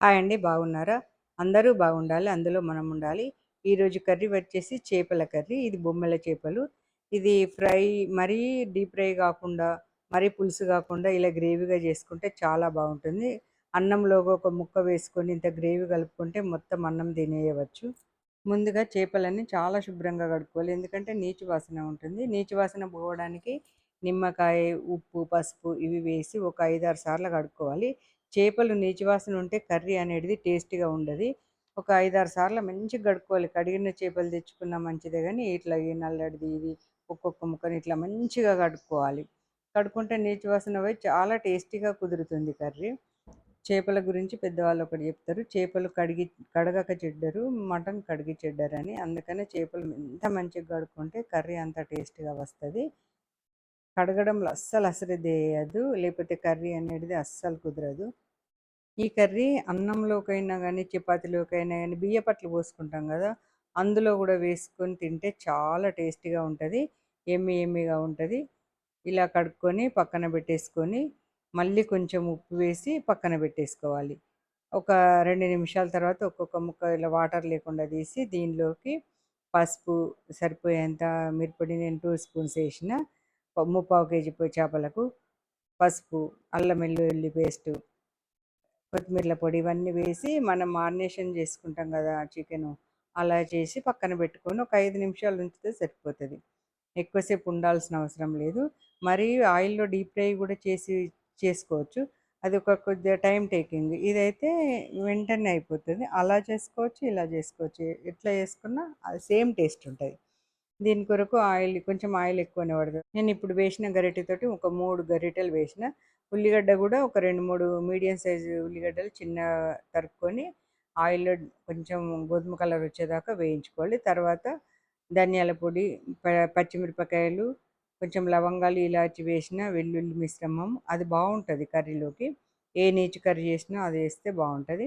Hi అండి బాగున్నారా? అందరూ బాగుండాలి అందులో మనం ఉండాలి. ఈరోజు కర్రీ వచ్చేసి చేపల కర్రీ. ఇది బొమ్మల చేపలు. ఇది ఫ్రై మరీ డీప్ ఫ్రై కాకుండా మరీ పులుసు కాకుండా ఇలా గ్రేవీగా చేసుకుంటే చాలా బాగుంటుంది. అన్నంలో ఒక ముక్క వేసుకొని ఇంత గ్రేవీ కలుపుకుంటే మొత్తం అన్నం తినేయవచ్చు. ముందుగా చేపలన్నీ చాలా శుభ్రంగా కడుక్కోవాలి. ఎందుకంటే నీచు వాసన ఉంటుంది. నీచు వాసన పోవడానికి నిమ్మకాయ ఉప్పు పసుపు ఇవి వేసి ఒక ఐదారు సార్లు కడుక్కోవాలి. చేపలు నీచువాసన ఉంటే కర్రీ అనేది టేస్టీగా ఉండదు. ఒక ఐదారు సార్లు మంచిగా కడుక్కోవాలి. కడిగిన చేపలు తెచ్చుకున్న మంచిదే కానీ ఇట్లా ఈ నల్లడిది ఇది ఒక్కొక్క ముక్కని ఇట్లా మంచిగా కడుక్కోవాలి. కడుక్కుంటే నీచివాసన పోయి చాలా టేస్టీగా కుదురుతుంది కర్రీ. చేపల గురించి పెద్దవాళ్ళు ఒకటి చెప్తారు. చేపలు కడిగి కడగక చెడ్డరు మటన్ కడిగి చెడ్డరు అని అందుకనే చేపలు ఎంత మంచిగా కడుక్కుంటే కర్రీ అంత టేస్టీగా వస్తుంది. కడగడంలో అస్సలు అసలు లేకపోతే కర్రీ అనేది అస్సలు కుదరదు. ఈ కర్రీ అన్నంలోకైనా కానీ చపాతీలోకైనా కానీ బియ్య పట్లు పోసుకుంటాం కదా! అందులో కూడా వేసుకొని తింటే చాలా టేస్టీగా ఉంటుంది. ఎమ్మి ఎమ్మిగా ఉంటుంది. ఇలా కడుక్కొని పక్కన పెట్టేసుకొని మళ్ళీ కొంచెం ఉప్పు వేసి పక్కన పెట్టేసుకోవాలి. ఒక రెండు నిమిషాల తర్వాత ఒక్కొక్క ముక్క ఇలా వాటర్ లేకుండా తీసి దీనిలోకి పసుపు సరిపోయేంత మిరపొడి నేను టూ స్పూన్స్ వేసిన ముప్పావు కేజీ చేపలకు పసుపు అల్లం వెల్లుల్లి పేస్టు కొత్తిమీరల పొడి ఇవన్నీ వేసి మనం మారినేషన్ చేసుకుంటాం కదా చికెను. అలా చేసి పక్కన పెట్టుకొని ఒక ఐదు నిమిషాలు ఉంచితే సరిపోతుంది. ఎక్కువసేపు ఉండాల్సిన అవసరం లేదు. మరి ఆయిల్లో డీప్ ఫ్రై కూడా చేసి చేసుకోవచ్చు. అది ఒక కొద్దిగా టైం టేకింగ్. ఇదైతే వెంటనే అయిపోతుంది. అలా చేసుకోవచ్చు ఇలా చేసుకోవచ్చు. ఎట్లా చేసుకున్నా అది సేమ్ టేస్ట్ ఉంటుంది. దీని కొరకు ఆయిల్ కొంచెం ఆయిల్ ఎక్కువనే పడుతుంది నేను ఇప్పుడు వేసిన గరిటెతోటి ఒక మూడు గరిటెలు వేసిన. ఉల్లిగడ్డ కూడా ఒక రెండు మూడు మీడియం సైజు ఉల్లిగడ్డలు చిన్న తరుక్కొని ఆయిల్లో కొంచెం గోధుమ కలర్ వచ్చేదాకా వేయించుకోవాలి. తర్వాత ధనియాల పొడి పచ్చిమిరపకాయలు కొంచెం లవంగాలు ఇలాచి వేసిన వెల్లుల్లి మిశ్రమం అది బాగుంటుంది కర్రీలోకి. ఏ నీచు కర్రీ చేసినా అది వేస్తే బాగుంటుంది.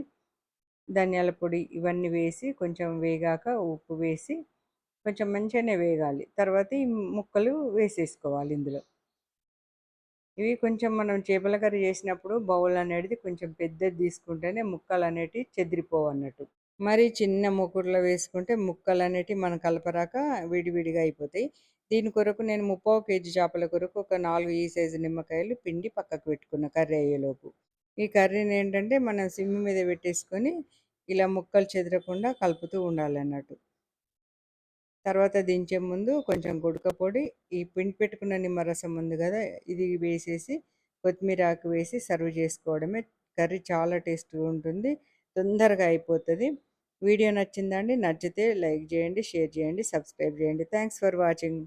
ధనియాల పొడి ఇవన్నీ వేసి కొంచెం వేగాక ఉప్పు వేసి కొంచెం మంచిగానే వేగాలి తర్వాత ఈ ముక్కలు వేసేసుకోవాలి ఇందులో. ఇవి కొంచెం మనం చేపల కర్రీ చేసినప్పుడు బౌల్ అనేది కొంచెం పెద్దది తీసుకుంటేనే ముక్కలు అనేటివి చెదిరిపోవు అన్నట్టు. మరి చిన్న ముక్కుడులో వేసుకుంటే ముక్కలు అనేటివి మనం కలపరాక విడివిడిగా అయిపోతాయి. దీని కొరకు నేను ముప్పావు కేజీ చేపల కొరకు ఒక నాలుగు ఈ సైజు నిమ్మకాయలు పిండి పక్కకు పెట్టుకున్న కర్రీ అయ్యేలోపు. ఈ కర్రీని ఏంటంటే మనం సిమ్ మీద పెట్టేసుకొని ఇలా ముక్కలు చెదరకుండా కలుపుతూ ఉండాలన్నట్టు తర్వాత దించే ముందు కొంచెం గుడక పొడి ఈ పిండి పెట్టుకున్న నిమ్మరసం ఉంది కదా ఇది వేసేసి కొత్తిమీర ఆకు వేసి సర్వ్ చేసుకోవడమే. కర్రీ చాలా టేస్ట్గా ఉంటుంది తొందరగా అయిపోతుంది. వీడియో నచ్చిందండి నచ్చితే లైక్ చేయండి షేర్ చేయండి సబ్స్క్రైబ్ చేయండి. Thanks for watching.